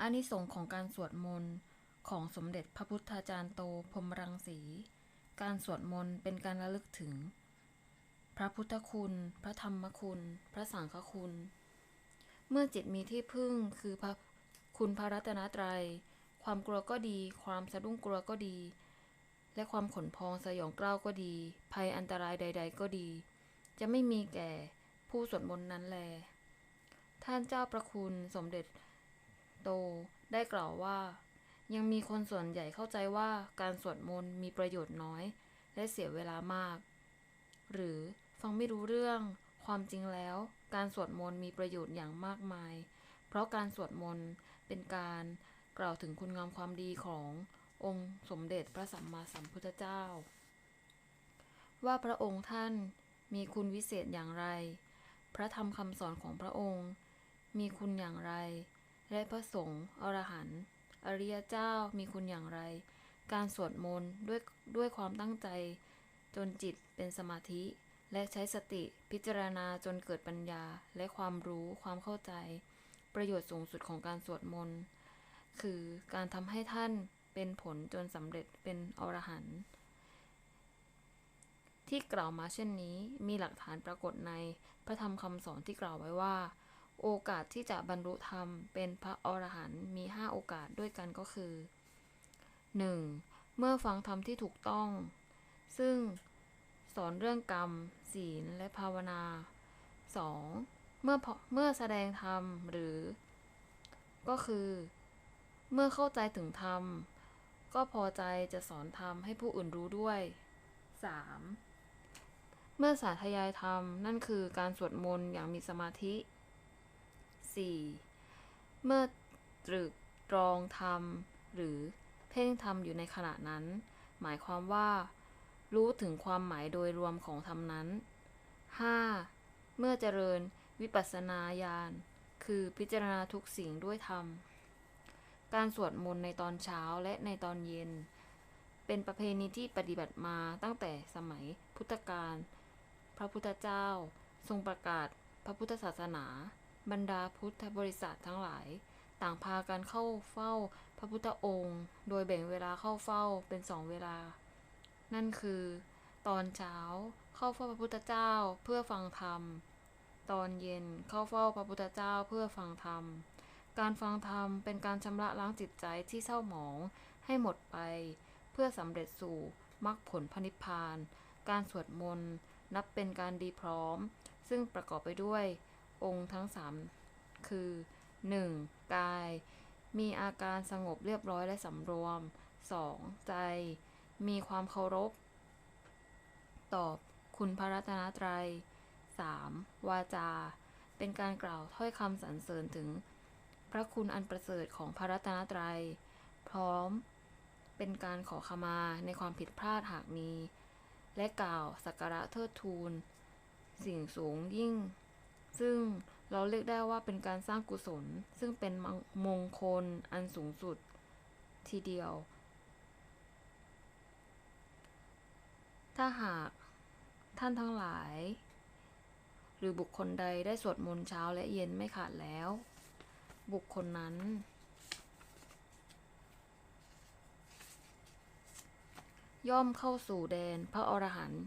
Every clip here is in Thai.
อานิสงส์ของการสวดมนต์ของสมเด็จพระพุทธาจารย์โตพรมรังสี การสวดมนต์เป็นการระลึกถึง พระพุทธคุณ พระธรรมคุณ พระสังฆคุณ เมื่อจิตมีที่พึ่งคือพระคุณพระรัตนตรัย ความกลัวก็ดี ความสะดุ้งกลัวก็ดี และความขนพองสยองกล้าวก็ดี ภัยอันตรายใด ๆ ก็ดี จะไม่มีแก่ผู้สวดมนต์นั้นแล ท่านเจ้าประคุณสมเด็จ โต ได้กล่าวว่า ยังมีคนส่วนใหญ่เข้าใจว่าการสวดมนต์มีประโยชน์น้อย และเสียเวลามาก หรือฟังไม่รู้เรื่อง ความจริงแล้ว การสวดมนต์มีประโยชน์อย่างมากมาย เพราะการสวดมนต์เป็นการกล่าวถึงคุณงามความดีขององค์สมเด็จพระสัมมาสัมพุทธเจ้า ว่าพระองค์ท่านมีคุณวิเศษอย่างไร พระธรรมคำสอนของพระองค์ มีคุณอย่างไร และพระสงฆ์อรหันต์อริยเจ้ามีคุณอย่างไร การสวดมนต์ด้วยด้วยความตั้งใจ จนจิตเป็นสมาธิ และใช้สติพิจารณาจนเกิดปัญญาและความรู้ความเข้าใจ ประโยชน์สูงสุดของการสวดมนต์คือการทำให้ท่านเป็นผลจนสำเร็จเป็นอรหันต์ที่กล่าวมาเช่นนี้มีหลักฐานปรากฏในพระธรรมคำสอนที่กล่าวไว้ว่า โอกาสที่จะบรรลุธรรมเป็นพระอรหันต์มี 5 โอกาสด้วยกันก็คือ 1. เมื่อฟังธรรมที่ถูกต้อง ซึ่งสอนเรื่องกรรม ศีลและภาวนา 2. เมื่อเมื่อแสดงธรรมหรือ ก็คือ เมื่อเข้าใจถึงธรรม ก็พอใจจะสอนธรรมให้ผู้อื่นรู้ด้วย 3. เมื่อสาธยายธรรมนั่นคือการสวดมนต์อย่างมีสมาธิ 4. เมื่อตรึกตรองธรรมหรือเพ่งธรรมอยู่ในขณะนั้น หมายความว่า รู้ถึงความหมายโดยรวมของธรรมนั้น 5. เมื่อเจริญวิปัสสนาญาณ คือพิจารณาทุกสิ่งด้วยธรรม การสวดมนต์ในตอนเช้าและในตอนเย็น เป็นประเพณีที่ปฏิบัติมาตั้งแต่สมัยพุทธกาล พระพุทธเจ้า ทรงประกาศพระพุทธศาสนา บรรดาพุทธบริษัททั้งหลาย ต่างพากันเข้าเฝ้าพระพุทธองค์ โดยแบ่งเวลาเข้าเฝ้าเป็นสองเวลา นั่นคือ ตอนเช้าเข้าเฝ้าพระพุทธเจ้าเพื่อฟังธรรม ตอนเย็นเข้าเฝ้าพระพุทธเจ้าเพื่อฟังธรรม การฟังธรรมเป็นการชำระล้างจิตใจที่เศร้าหมองให้หมดไป เพื่อสำเร็จสู่มรรคผลพระนิพพาน การสวดมนต์นับเป็นการดีพร้อม ซึ่งประกอบไปด้วย องค์ทั้งสามคือ 1. กาย มีอาการสงบเรียบร้อยและสำรวม 2. ใจ มีความเคารพ ตอบคุณพระรัตนตรัย 3. วาจา เป็นการกล่าวถ้อยคำสรรเสริญถึง พระคุณอันประเสริฐของพระรัตนตรัย พร้อม เป็นการขอขมาในความผิดพลาดหากมี และกล่าวสักการะเทิดทูน สิ่งสูงยิ่ง ซึ่งเราเรียกได้ว่าเป็นการสร้างกุศล ซึ่งเป็นมงคลอันสูงสุดทีเดียว ถ้าหากท่านทั้งหลาย หรือบุคคลใดได้สวดมนต์เช้าและเย็นไม่ขาดแล้ว บุคคลนั้น ย่อมเข้าสู่แดนพระอรหันต์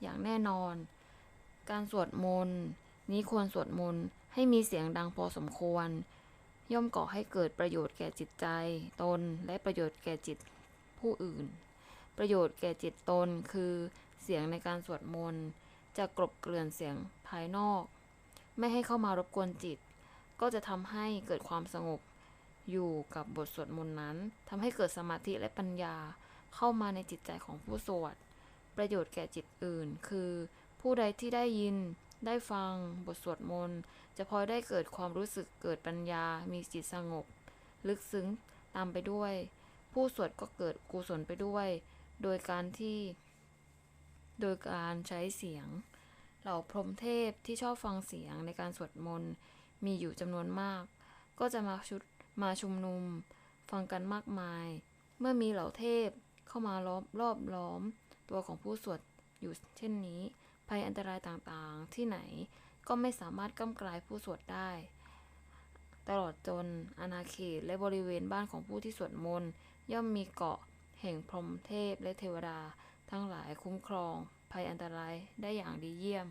อย่างแน่นอน การสวดมนต์ นี้ควรสวดมนต์ให้มีเสียงดังพอสมควร ย่อมก่อให้เกิดประโยชน์แก่จิตใจ ตนและประโยชน์แก่จิตผู้อื่น ประโยชน์แก่จิตตนคือเสียงในการสวดมนต์จะกลบเกลื่อนเสียงภายนอก ไม่ให้เข้ามารบกวนจิต ก็จะทำให้เกิดความสงบ อยู่กับบทสวดมนต์นั้นทำให้เกิดสมาธิและปัญญาเข้ามาในจิตใจของผู้สวด ประโยชน์แก่จิตอื่น คือ ผู้ใดที่ได้ยิน ได้ฟังบทสวดมนต์ จะพลอยได้เกิดความรู้สึกเกิดปัญญา มีจิตสงบ ลึกซึ้งตามไปด้วย ผู้สวดก็เกิดกุศลไปด้วย โดยการที่ โดยการใช้เสียง เหล่าพรหมเทพที่ชอบฟังเสียงในการสวดมนต์มีอยู่จำนวนมาก ก็จะมาชุดมาชุมนุม ฟังกันมากมาย เมื่อมีเหล่าเทพเข้ามาล้อมรอบล้อม ตัวของผู้สวดอยู่เช่นนี้ ภัยอันตรายต่างๆ ที่ไหนก็ไม่สามารถก้ำกลายผู้สวดได้ ตลอดจนอาณาเขตและบริเวณบ้านของผู้ที่สวดมนต์ย่อมมีเกาะแห่งพรหมเทพและเทวดา ทั้งหลายคุ้มครอง ภัยอันตรายได้อย่างดีเยี่ยม